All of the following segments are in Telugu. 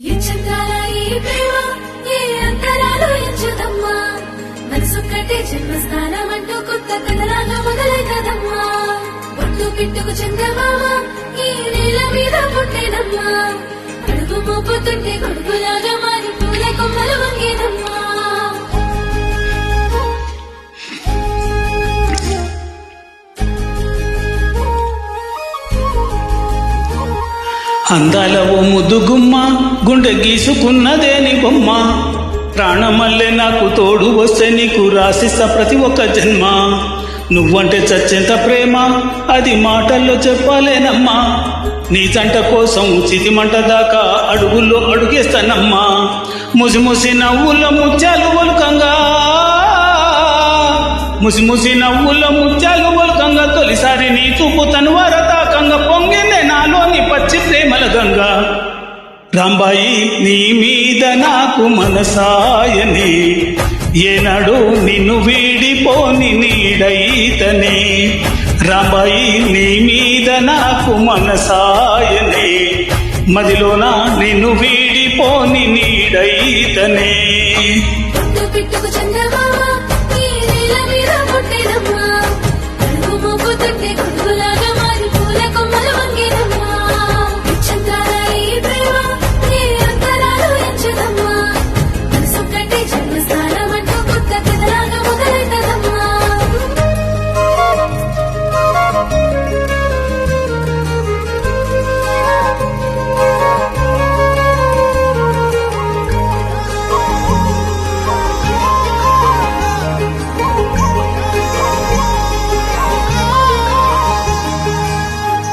ఎంచందాల ఈ జన్మస్థానం అంటూ కొత్త కథలాగా మొదలైనదమ్మా. ఒట్టు పిట్టుకు చందమామ ఈ నేల మీద పుట్టేనమ్మా అడుగు మోపుతుంటే కొడుకులాగా మారి పూల కొమ్మలు వంగేదమ్మా. అందాల ఓ ముద్దుగుమ్మ గుండె గీసుకున్నదేని బొమ్మ. ప్రాణమల్లె నాకు తోడు వస్తే నీకు రాసిస్తా ప్రతి ఒక్క జన్మ. నువ్వంటే చచ్చేంత ప్రేమ అది మాటల్లో చెప్పలేనమ్మా. నీ జంట కోసం చితిమంట దాకా అడుగుల్లో అడుగేస్తానమ్మా. ముసిముసి నవ్వుల ముత్యాలు ఒలుకంగా. ముసిముసి ముసి నవ్వుల ముత్యాలు ఒలుకంగా. తొలిసారి నీ తూపు తను వరతాకంగా పొంగింది గంగ రాంబాయి నీ మీద నాకు మనసాయని. ఏనాడు నిన్ను వీడిపోని నీడైతని. రాంబాయి నీ మీద నాకు మనసాయని. మదిలోన నిన్ను వీడిపోని నీడైతనే.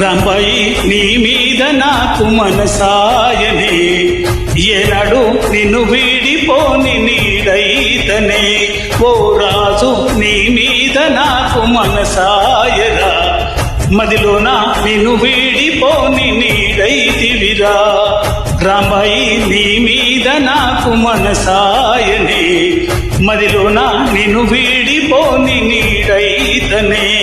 రాంబాయి నీ మీద నాకు మనసాయనే. ఎనడు నిన్ను వీడిపోని నీడైతనే. ఓ రాజు నీ మీద నాకు మనసాయరా. మదిలోన నిన్ను వీడిపోని నీడైతివిరా. రాంబాయి నీ మీద నాకు మనసాయనే. మదిలోన నిన్ను వీడిపోని నీడైతనే.